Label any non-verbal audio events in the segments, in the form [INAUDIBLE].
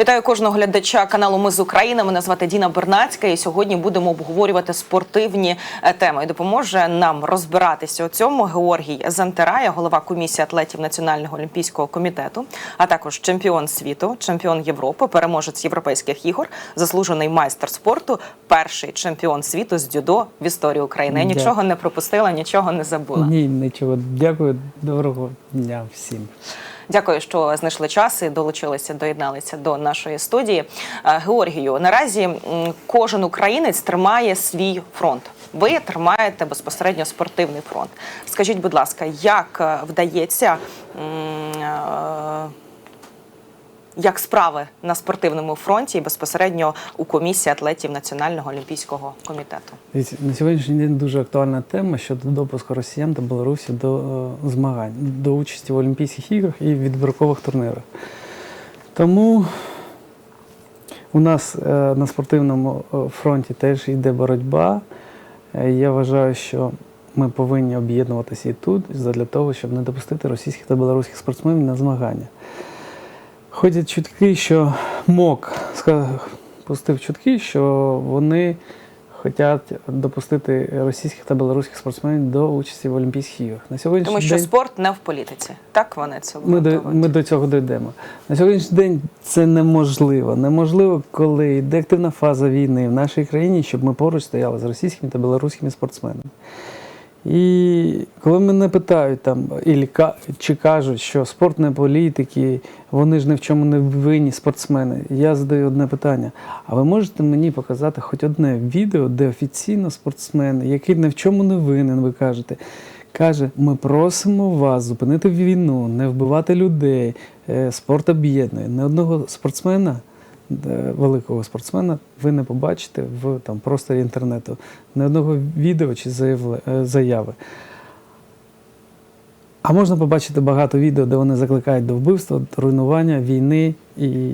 Вітаю кожного глядача каналу Ми з України. Мене звати Діна Бернацька, і сьогодні будемо обговорювати спортивні е, теми. І допоможе нам розбиратися у цьому Георгій Зантирая, голова комісії атлетів Національного олімпійського комітету, а також чемпіон світу, чемпіон Європи, переможець європейських ігор, заслужений майстер спорту, перший чемпіон світу з дзюдо в історії України. Я Дякую. нічого не пропустила, нічого не забула. Ні, нічого. Дякую. Доброго дня всім. Дякую, що знайшли час і долучилися, доєдналися до нашої студії. Е, Георгію, наразі кожен українець тримає свій фронт. Ви тримаєте безпосередньо спортивний фронт. Скажіть, будь ласка, як е, вдається, е, як справи на спортивному фронті і безпосередньо у комісії атлетів Національного олімпійського комітету? На сьогоднішній день дуже актуальна тема щодо допуску росіян та Білорусі до е, змагань, до участі в Олімпійських іграх і відбіркових турнірах. Тому у нас е, на спортивному е, фронті теж йде боротьба. Я вважаю, що ми повинні об'єднуватися і тут для того, щоб не допустити російських та білоруських спортсменів на змагання. Ходять чутки, що МОК пустив чутки, що вони хочуть допустити російських та білоруських спортсменів до участі в Олімпійських іграх. На сьогоднішній Тому що день спорт не в політиці. Так вони це ми до, ми до цього дійдемо. На сьогоднішній день це неможливо. Неможливо, коли йде активна фаза війни в нашій країні, щоб ми поруч стояли з російськими та білоруськими спортсменами. І коли мене питають там, чи кажуть, що спорт не політики, вони ж ні в чому не винні спортсмени, я задаю одне питання: а ви можете мені показати хоч одне відео, де офіційно спортсмен, який ні в чому не винен, ви кажете, каже: ми просимо вас зупинити війну, не вбивати людей, е, спорт об'єднує. Ні одного спортсмена великого спортсмена ви не побачите в там, просторі інтернету ні одного відео чи е, заяви. А можна побачити багато відео, де вони закликають до вбивства, руйнування, війни і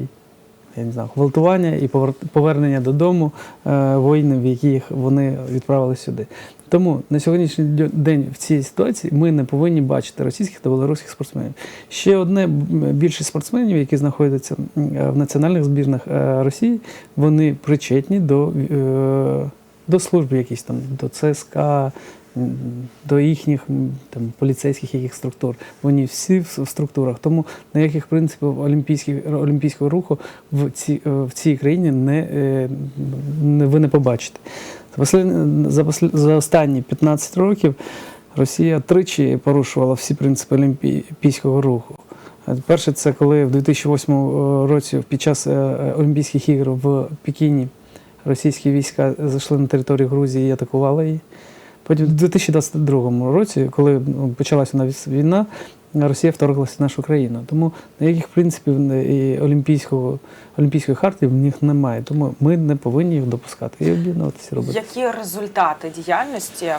я не знаю, гвалтування і повер- повернення додому е, воїнів, яких вони відправили сюди. Тому на сьогоднішній день в цій ситуації ми не повинні бачити російських та білоруських спортсменів. Ще одне більшість спортсменів, які знаходяться в національних збірних е, Росії, вони причетні до, е, до служб якісь там, до ЦСКА, до їхніх там, поліцейських яких структур. Вони всі в структурах. Тому ніяких принципів олімпійського руху в цій, е, в цій країні не, е, не, ви не побачите. За, останні 15 років Росія тричі порушувала всі принципи олімпійського руху. Е, Перше, це коли в 2008 році під час Олімпійських ігор в Пекіні російські війська зайшли на територію Грузії і атакували її. Потім в 2022 році, коли ну, почалася війна, Росія вторглася в нашу країну. Тому ніяких принципів не- і олімпійського, олімпійської хартії в них немає. Тому ми не повинні їх допускати і об'єднуватися робити. Які результати діяльності е,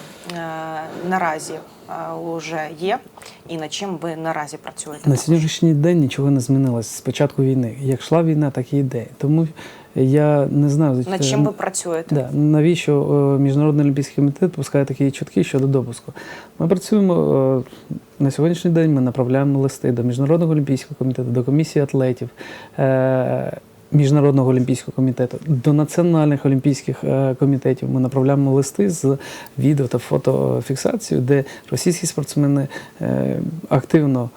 наразі е, вже є, і над чим ви наразі працюєте? На сьогоднішній день нічого не змінилося з початку війни. Як йшла війна, так і йде. Тому я не знаю, Над чим ви працюєте? Да. Навіщо е, Міжнародний олімпійський комітет пускає такі чутки щодо допуску? Ми працюємо е, на сьогоднішній день. Ми направляємо листи до Міжнародного олімпійського комітету, до комісії атлетів. Міжнародного олімпійського комітету до національних олімпійських е, комітетів ми направляємо листи з відео та фотофіксацією, де російські спортсмени е, активно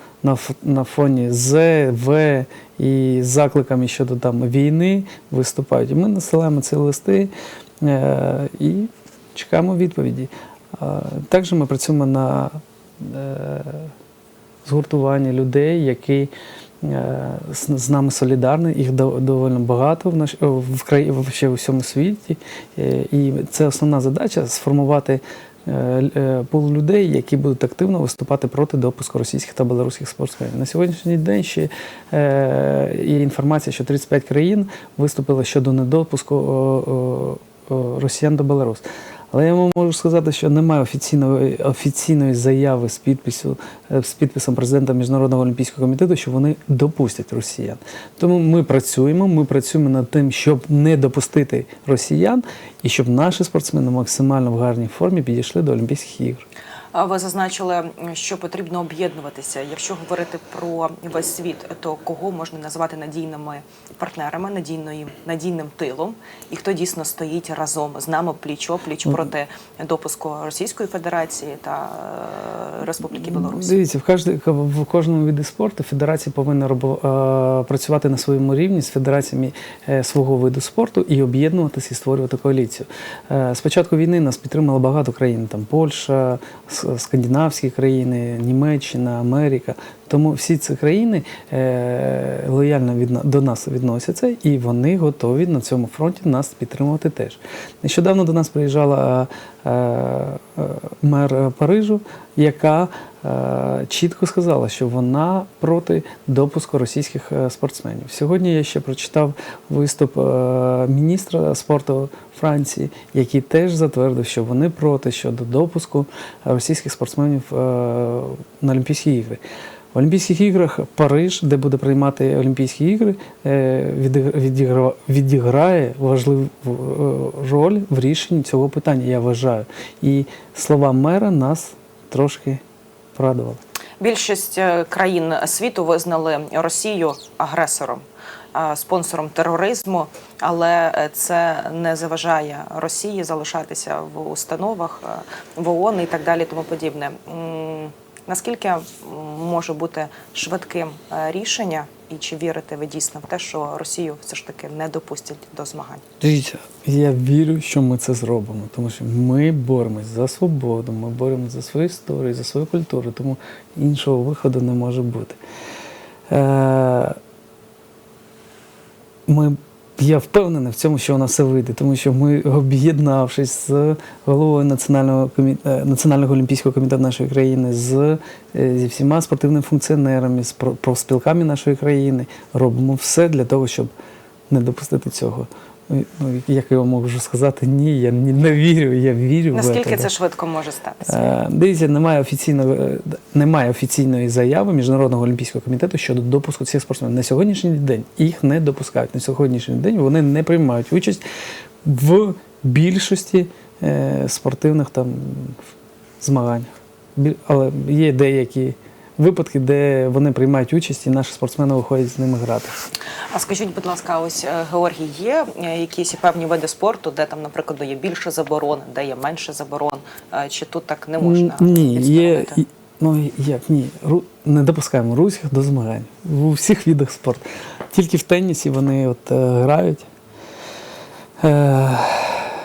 на, фоні З, В і закликами щодо там війни виступають. І ми насилаємо ці листи е, і чекаємо відповіді. Також ми працюємо на згуртування людей, які з, з нами солідарні, їх доволі багато в наш в краї в ще у всьому світі. Е, І це основна задача сформувати е, е, людей, які будуть активно виступати проти допуску російських та білоруських спортсменів. На сьогоднішній день ще е, є інформація, що 35 країн виступили щодо недопуску росіян до Білорус. Але я вам можу сказати, що немає офіційної офіційної заяви з підпису е, з підписом президента Міжнародного олімпійського комітету, що вони допустять росіян. Тому ми працюємо. Ми працюємо над тим, щоб не допустити росіян і щоб наші спортсмени максимально в гарній формі підійшли до Олімпійських ігор. Ви зазначили, що потрібно об'єднуватися. Якщо говорити про весь світ, то кого можна назвати надійними партнерами, надійною надійним тилом, і хто дійсно стоїть разом з нами пліч опліч проти допуску Російської Федерації та е, Республіки Білорусь? Дивіться, в, кожній- в кожному виді спорту федерація повинна робо, е, працювати на своєму рівні з федераціями е, свого виду спорту і об'єднуватися і створювати коаліцію. Е, З початку війни нас підтримало багато країн, там Польща, скандинавські країни, Німеччина, Америка. Тому всі ці країни е, лояльно від, до нас відносяться, і вони готові на цьому фронті нас підтримувати теж. Нещодавно до нас приїжджала е, е, мер Парижу, яка чітко сказала, що вона проти допуску російських спортсменів. Сьогодні я ще прочитав виступ міністра спорту Франції, який теж затвердив, що вони проти щодо допуску російських спортсменів на Олімпійські ігри. Олімпійських іграх Париж, де буде приймати Олімпійські ігри, е, відігра- відігра- відіграє важливу е, роль в рішенні цього питання, я вважаю. І слова мера нас трошки порадували. Більшість е, країн світу визнали Росію агресором, спонсором тероризму, але це не заважає Росії залишатися в установах в ООН і так далі, тому подібне. Наскільки може бути швидким е, рішення, і чи вірите ви дійсно в те, що Росію все ж таки не допустять до змагань? Дивіться, я вірю, що ми це зробимо, тому що ми боремось за свободу, ми боремось за свою історію, за свою культуру, тому іншого виходу не може бути. Е, ми, я впевнений в цьому, що у нас все вийде, тому що ми, об'єднавшись з головою Національного, комі... е, Національного олімпійського комітету нашої країни, з, е, зі всіма спортивними функціонерами, з про- профспілками нашої країни, робимо все для того, щоб не допустити цього. Ну, як я вам можу сказати, ні, я не вірю, я вірю в Наскільки це. це швидко може статися? Е, Дивіться, немає офіційної, е, немає офіційної заяви Міжнародного олімпійського комітету щодо допуску цих спортсменів. На сьогоднішній день їх не допускають. На сьогоднішній день вони не приймають участь в більшості е, спортивних там змаганнях. Але є деякі випадки, де вони приймають участь, і наші спортсмени виходять з ними грати. А скажіть, будь ласка, ось е, Георгій, є е, якісь певні види спорту, де там, наприклад, є більше заборон, де є менше заборон, Е, чи тут так не можна? Ні, є. Ну як ні, не допускаємо руських до змагань у всіх видах спорту. Тільки в тенісі вони от грають. Е,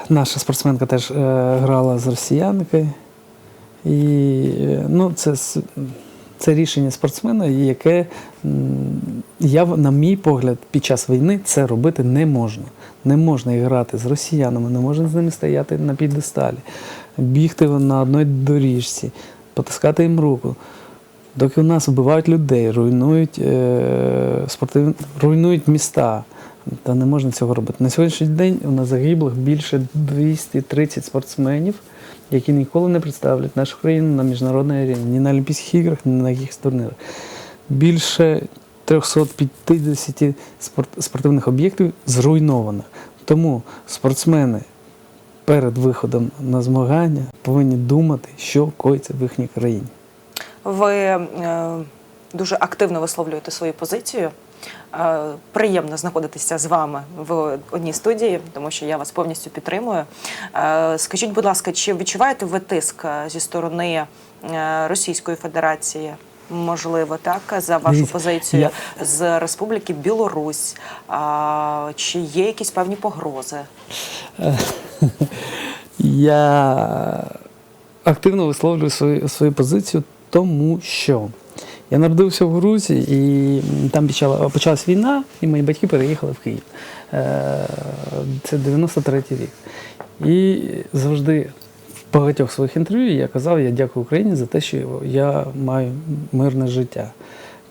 наша спортсменка теж е, грала з росіянкою. І ну, це, це рішення спортсмена, яке, я, на мій погляд, під час війни це робити не можна. Не можна грати з росіянами, не можна з ними стояти на підесталі, бігти на одній доріжці, потискати їм руку. Доки у нас вбивають людей, руйнують, е, спортив... руйнують міста. Та не можна цього робити. На сьогоднішній день у нас загиблих більше 230 спортсменів, які ніколи не представлять нашу країну на міжнародній арені, ні на Олімпійських іграх, ні на якихось турнірах. Більше 350 спорт... спортивних об'єктів зруйновано. Тому спортсмени перед виходом на змагання повинні думати, що коїться в їхній країні. Ви е, дуже активно висловлюєте свою позицію. Е, приємно знаходитися з вами в одній студії, тому що я вас повністю підтримую. Е, скажіть, будь ласка, чи відчуваєте ви тиск е, зі сторони Російської Федерації? Можливо, так за вашу Дивіться, позицію з Республіки Білорусь. А, чи є якісь певні погрози? [LAUGHS] Я активно висловлюю свою, свою позицію, тому що я народився в Грузії, і там почала, почалась війна, і мої батьки переїхали в Київ. Е, Це 93-й рік. І завжди в багатьох своїх інтерв'ю я казав, я дякую Україні за те, що я маю мирне життя.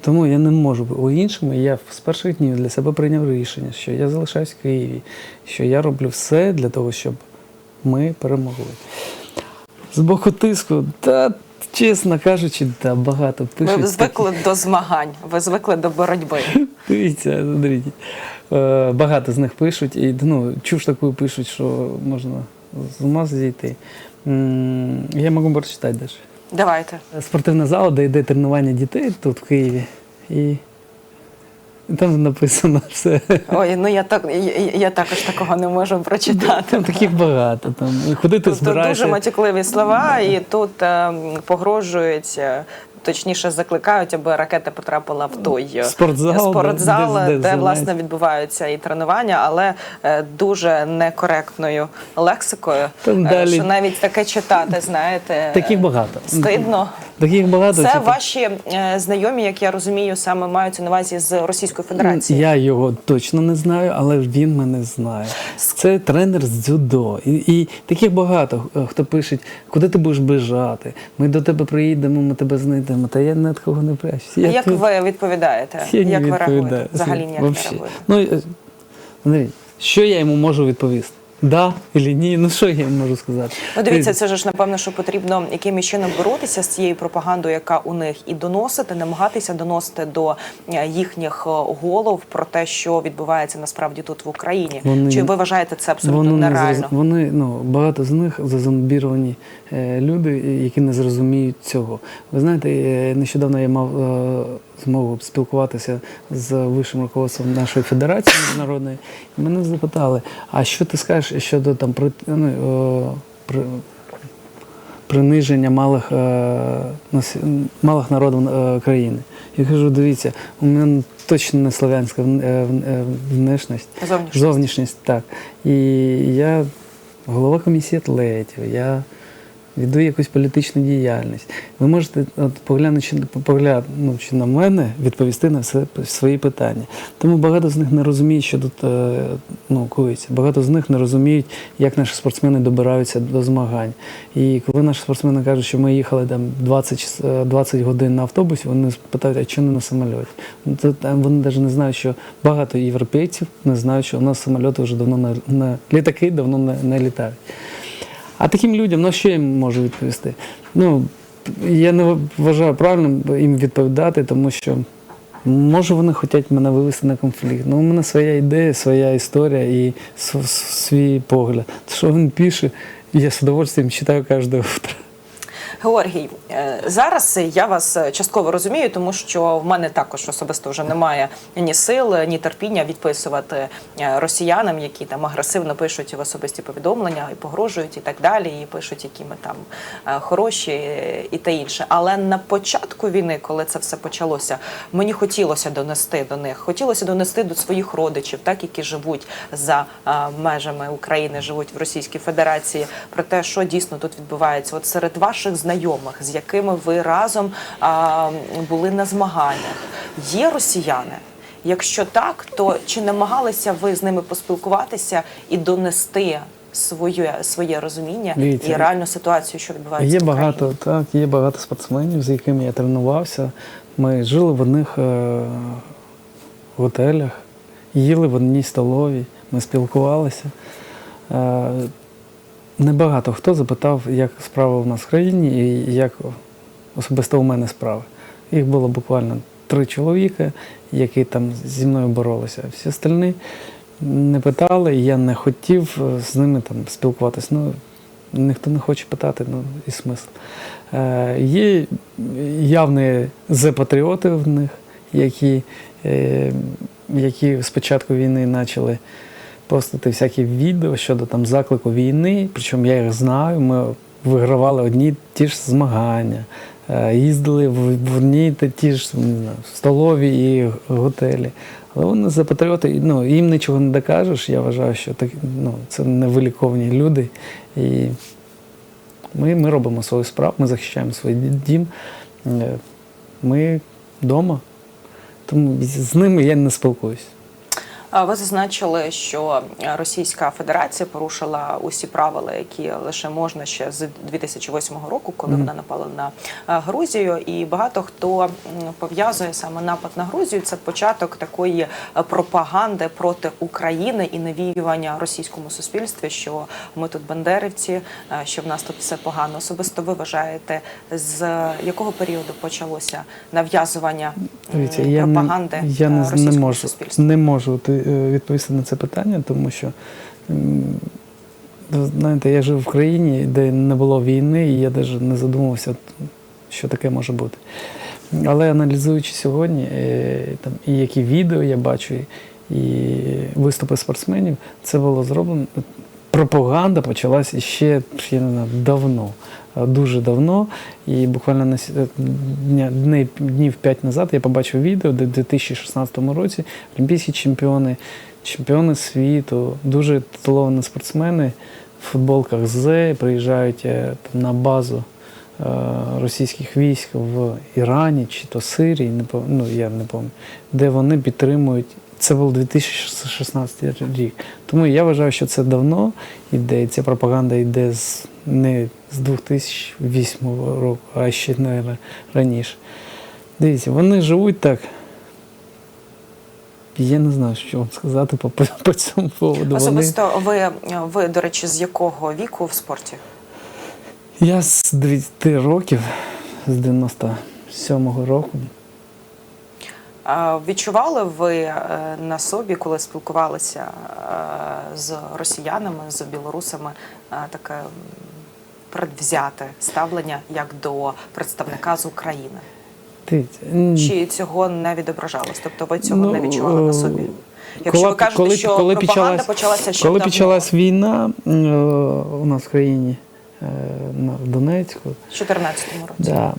Тому я не можу у іншому. Я з перших днів для себе прийняв рішення, що я залишаюсь в Києві, що я роблю все для того, щоб ми перемогли. З боку тиску, та чесно кажучи, да, багато пишуть. Ви звикли до змагань, ви звикли до боротьби. [LAUGHS] Дивіться, смотрите. Е, Багато з них пишуть, і ну, чуш таку пишуть, що можна з ума зійти. Я можу прочитати далі. Давайте. Спортивна зала, де йде тренування дітей тут в Києві. І там написано все. Ой, ну я так я, я також такого не можу прочитати. Там таких багато. Там. Куди ти Тут дуже збираєшся? матюкливі слова, і тут е, погрожують. е, Точніше закликають, аби ракета потрапила в той е, Спортзал, спортзал, де- де де, власне відбуваються і тренування, але е, дуже некоректною лексикою. Там е, далі- Що навіть таке читати, знаєте, Таких багато. стидно. Таких багато. Це типу, ваші е, знайомі, як я розумію, саме маються на увазі з Російської Федерації. Я його точно не знаю, але він мене знає. Це тренер з дзюдо. І, і таких багато, е, хто пише, куди ти будеш біжати. Ми до тебе приїдемо, ми тебе знайдемо. Та я ні від кого не прячусь. Я як тут- ви відповідаєте? я не як ви відповідаю. реагуєте? Взагалі ніяк не реагуєте. Ну, е, Андрій, що я йому можу відповісти? Да чи ні? Ну що я можу сказати? Ну, дивіться, це ж напевно, що потрібно якимось чином боротися з цією пропагандою, яка у них і доносити, намагатися доносити до е, їхніх е, голов про те, що відбувається насправді тут в Україні. Вони- Чи ви вважаєте це абсолютно Вони, нереально? зроз- вони ну, багато з них зазомбіровані е, люди, які не зрозуміють цього. Ви знаєте, е, нещодавно я мав е, змогу спілкуватися з вищим руководством нашої федерації міжнародної. І мене запитали, а що ти скажеш щодо там при, ну, е, при, приниження малих, е, малих народів е, країни? Я кажу, дивіться, у мене точно не слов'янська вн- е, е, внешність. Зовнішність. Зовнішність, так. І я голова комісії атлетів, я веду якусь політичну діяльність. Ви можете, от, поглянучи, поглянувши на мене, відповісти на все свої питання. Тому багато з них не розуміють, що тут е, ну, коїться. Багато з них не розуміють, як наші спортсмени добираються до змагань. І коли наші спортсмени кажуть, що ми їхали там 20, е, 20 годин на автобусі, вони питають, а чому не на самольоті? Ну, там вони навіть не знають, що багато європейців не знають, що у нас самольоти вже давно не, не літаки давно не, не літають. А таким людям, ну що їм можу відповісти? Ну, я не вважаю правильним їм відповідати, тому що може вони хочуть мене вивести на конфлікт. Ну, у мене своя ідея, своя історія і свій погляд. Що він пише, я з удовольствием читаю кожне утро. Георгій, е, зараз я вас е, частково розумію, тому що в мене також особисто вже немає ні сил, ні терпіння відписувати е, росіянам, які там агресивно пишуть в особисті повідомлення і погрожують, і так далі, і пишуть, які ми там хороші і те інше. Але на початку війни, коли це все почалося, мені хотілося донести до них, хотілося донести до своїх родичів, так які живуть за межами України, живуть в Російській Федерації, про те, що дійсно тут відбувається. От серед ваших знайомих, з якими ви разом а, були на змаганнях, є росіяни. Якщо так, то чи намагалися ви з ними поспілкуватися і донести своє, своє розуміння Дивіться, і реальну ситуацію, що відбувається Є в Україні? багато, так, є багато спортсменів, з якими я тренувався. Ми жили в одних е, готелях, їли в одній столовій, ми спілкувалися. Е, небагато хто запитав, як справа у нас в країні і як особисто у мене справи. Їх було буквально три чоловіка, які там зі мною боролися. Всі остальні не питали, я не хотів е, з ними там спілкуватися. Ну, ніхто не хоче питати, ну і смисл. Е, є явні зе-патріоти в них, які, е, які з війни почали постити всякі відео щодо там заклику війни, причому я їх знаю, ми вигравали одні ті ж змагання, е, їздили в, одні та ті ж не знаю, столові і готелі. Але вони за патріоти, ну, їм нічого не докажеш. Я вважаю, що так, ну, це невиліковні люди. І ми, ми робимо свою справу, ми захищаємо свій дім. Е, Ми вдома. Тому з ними я не спілкуюсь. Ви зазначили, що е, Російська Федерація порушила усі правила, які лише можна ще з 2008 року, коли вона напала на е, Грузію. І багато хто пов'язує саме напад на Грузію. Це початок такої е, пропаганди проти України і навіювання російському суспільстві, що ми тут бандерівці, що в нас тут все погано. Особисто ви вважаєте, з якого періоду почалося нав'язування Дивіться, я пропаганди не, я е, не, не російському можу, суспільству? не можу ти- відповісти на це питання, тому що знаєте, я жив в країні, де не було війни, і я навіть не задумувався що таке може бути. Але аналізуючи сьогодні, е, там, і які відео я бачу, і виступи спортсменів, це було зроблено. Пропаганда почалася ще я не знаю, давно, е, дуже давно. І буквально на е, дни- днів 5 назад я побачив відео, де в 2016 році олімпійські чемпіони, чемпіони світу, дуже титуловані спортсмени в футболках з приїжджають е, на базу е, російських військ в Ірані чи то Сирії, не ну я не пам'ятаю, де вони підтримують. Це був 2016 рік. Тому я вважаю, що це давно йде, і ця пропаганда йде з не з 2008 року, а ще, мабуть, раніше. Дивіться, вони живуть так. Я не знаю, що вам сказати по, по, по цьому поводу. Вони... Особисто ви, ви, до речі, з якого віку в спорті? Я з 9 років, з 97-го року. Відчували ви е, на собі, коли спілкувалися е, з росіянами, з білорусами, е, таке предвзяте ставлення як до представника з України? Чи цього не відображалось? Тобто ви цього Ну, не відчували на собі? Якщо коли- ви кажете, коли- що коли пропаганда почалась- почалася ще Коли давно. почалась війна у нас в країні на в Донецьку, в 2014 році. да,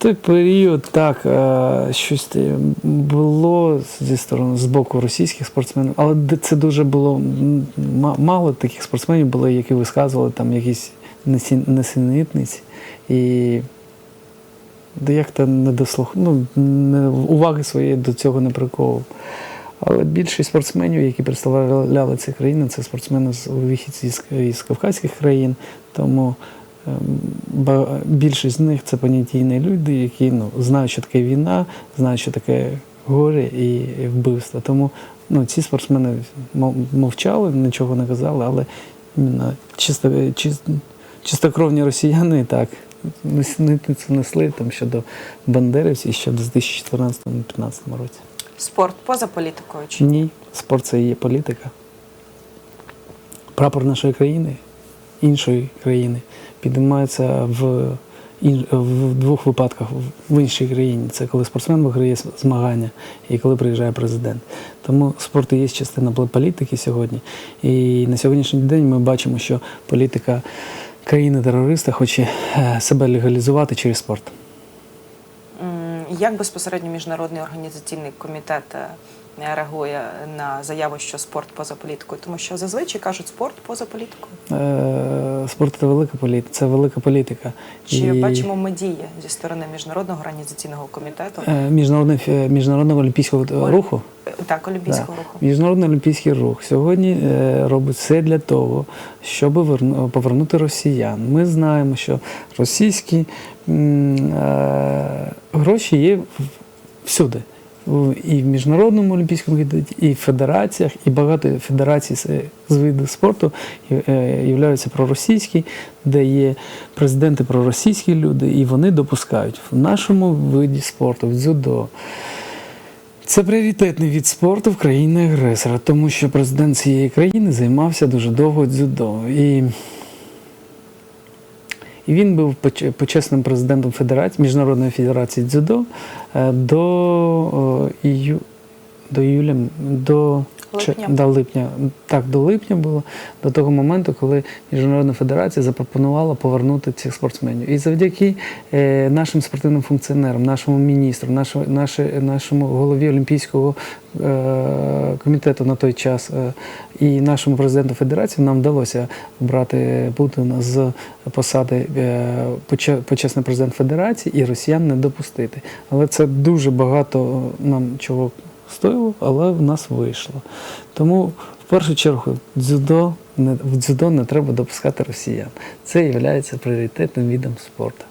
той період так е, щось було зі сторони з боку російських спортсменів, але це дуже було мало таких спортсменів було, які висказували там якісь несенітниці. І як-то не дослух... ну, уваги своєї до цього не приковував. Але більшість спортсменів, які представляли ці країни, це спортсмени з вихідці з, із кавказьких країн. Тому більшість з них це понятійні люди, які ну, знають, що таке війна, знають, що таке горе і вбивство. Тому ну, ці спортсмени мовчали, нічого не казали, але іменно чисто, чисто, чистокровні росіяни так несниці несли там щодо бандерівців ще в 2014-2015 році. Спорт поза політикою чи ні? Ні, спорт це і є політика. Прапор нашої країни, іншої країни, піднімається в, в двох випадках в іншій країні. Це коли спортсмен виграє змагання і коли приїжджає президент. Тому спорт є частина політики сьогодні. І на сьогоднішній день ми бачимо, що політика країни-терориста хоче е, себе легалізувати через спорт. Як безпосередньо міжнародний організаційний комітет е, реагує на заяву, що спорт поза політикою? Тому що зазвичай кажуть спорт поза політикою. Е, Спорт це велика політика, це велика політика. Чи І- бачимо ми дії зі сторони міжнародного організаційного комітету? Е, Міжнародний, міжнародного олімпійського Ой. руху. Так, Олімпійського руху. Міжнародний олімпійський рух сьогодні е, робить все для того, щоб верну- повернути росіян. Ми знаємо, що російські е, гроші є всюди. І в міжнародному олімпійському комітеті, і в федераціях, і багато федерацій з, виду спорту е, являються проросійські, де є президенти проросійські люди, і вони допускають в нашому виді спорту, в дзюдо. Це пріоритетний від спорту в країні агресора, тому що президент цієї країни займався дуже довго дзюдо. І, і він був поч- почесним президентом Федерації, Міжнародної федерації дзюдо е, до, ію, до до чи- Липня. до липня. Так, до липня було, до того моменту, коли Міжнародна федерація запропонувала повернути цих спортсменів. І завдяки е, нашим спортивним функціонерам, нашому міністру, нашому, нашому голові Олімпійського е, комітету на той час е, і нашому президенту федерації нам вдалося брати Путіна з посади е, почесний президент федерації і росіян не допустити. Але це дуже багато нам чого стоїло, але в нас вийшло. Тому в першу чергу дзюдо не в дзюдо не треба допускати росіян. Це є пріоритетним видом спорту.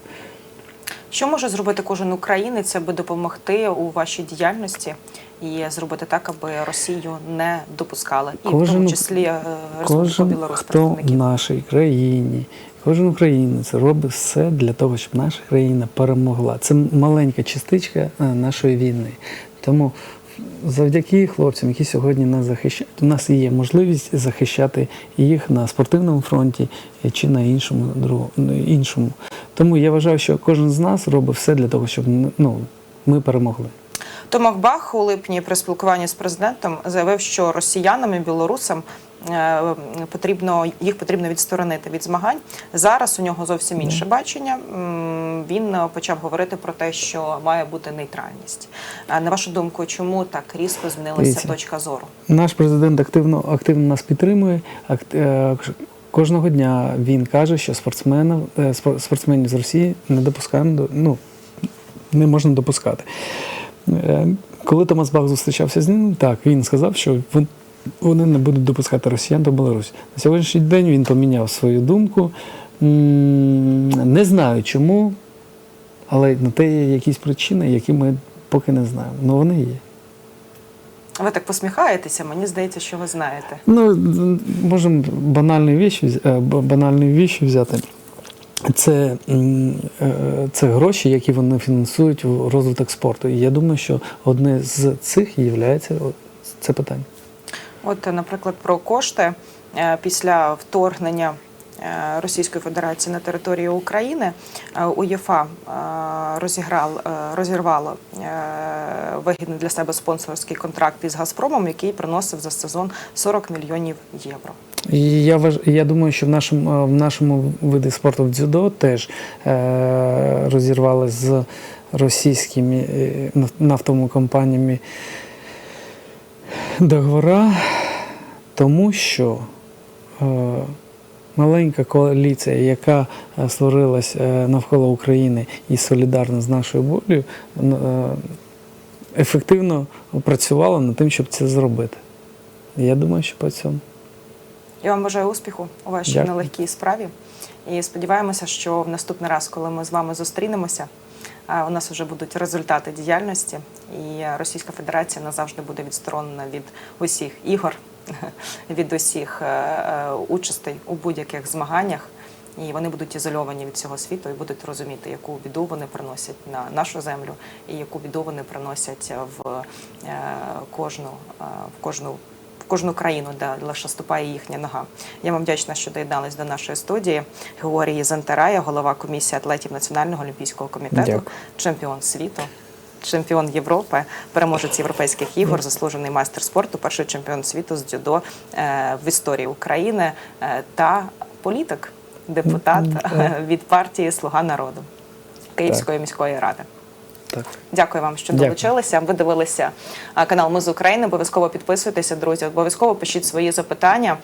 Що може зробити кожен українець, аби допомогти у вашій діяльності і зробити так, аби Росію не допускали, і в тому числі е, Республіку Кожен, Білорусь хто в нашій країні, кожен українець робить все для того, щоб наша країна перемогла. Це маленька частичка е, нашої війни. Тому завдяки хлопцям, які сьогодні нас захищають, у нас є можливість захищати їх на спортивному фронті чи на іншому іншому. Тому я вважаю, що кожен з нас робить все для того, щоб ну, ми перемогли. Томах Бах у липні при спілкуванні з президентом заявив, що росіянам і білорусам потрібно їх потрібно відсторонити від змагань. Зараз у нього зовсім інше бачення. Він е, почав говорити про те, що має бути нейтральність. На вашу думку, чому так різко змінилася Дивіться. точка зору? Наш президент активно, активно нас підтримує. Е, Кожного дня він каже, що спортсменів, е, спортсменів з Росії не допускаємо до ну, не можна допускати. Е, Коли Томас Бах зустрічався з ним, так він сказав, що вони не будуть допускати росіян до Білорусі. На сьогоднішній день він поміняв свою думку. Не знаю чому, але на те є якісь причини, які ми поки не знаємо. Ну вони є. Ви так посміхаєтеся, мені здається, що ви знаєте. Ну, можемо банальні віші, е, банальні віші взяти. Це, е, це гроші, які вони фінансують в розвиток спорту. І я думаю, що одне з цих є це питання. От, наприклад, про кошти Е, після вторгнення е, Російської Федерації на територію України е, УЄФА розіграв, розірвало вигідний для себе спонсорський контракт із Газпромом, який приносив за сезон 40 мільйонів євро. Я вваж... я думаю, що в нашому, в нашому виді спорту в дзюдо теж розірвали з російськими нафтовими компаніями договора, тому що е, маленька коаліція, яка е, створилась е, навколо України і солідарна з нашою е, ефективно працювала над тим, щоб це зробити. Я думаю, що по цьому. Я вам бажаю успіху у вашій Дякую. нелегкій справі. І сподіваємося, що в наступний раз, коли ми з вами зустрінемося, у нас вже будуть результати діяльності, і Російська Федерація назавжди буде відсторонена від усіх ігор, [LAUGHS] від усіх е, е, участей у будь-яких змаганнях. І вони будуть ізольовані від цього світу і будуть розуміти, яку біду вони приносять на нашу землю, і яку біду вони приносять в е, кожну в кожну в кожну країну, де лише ступає їхня нога. Я вам вдячна, що доєднались до нашої студії. Георгій Зантерая, голова комісії атлетів Національного олімпійського комітету, Дякую. чемпіон світу. Чемпіон Європи, переможець європейських ігор, заслужений майстер спорту, перший чемпіон світу з дзюдо е, в історії України е, та політик, депутат е, від партії Слуга народу Київської міської ради. Так. Дякую вам, що Дякую. долучилися. Ви дивилися канал Ми з України. Обов'язково підписуйтеся, друзі. Обов'язково пишіть свої запитання.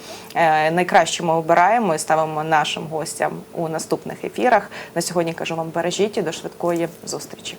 Найкраще ми обираємо і ставимо нашим гостям у наступних ефірах. На сьогодні кажу вам бережіть і до швидкої зустрічі.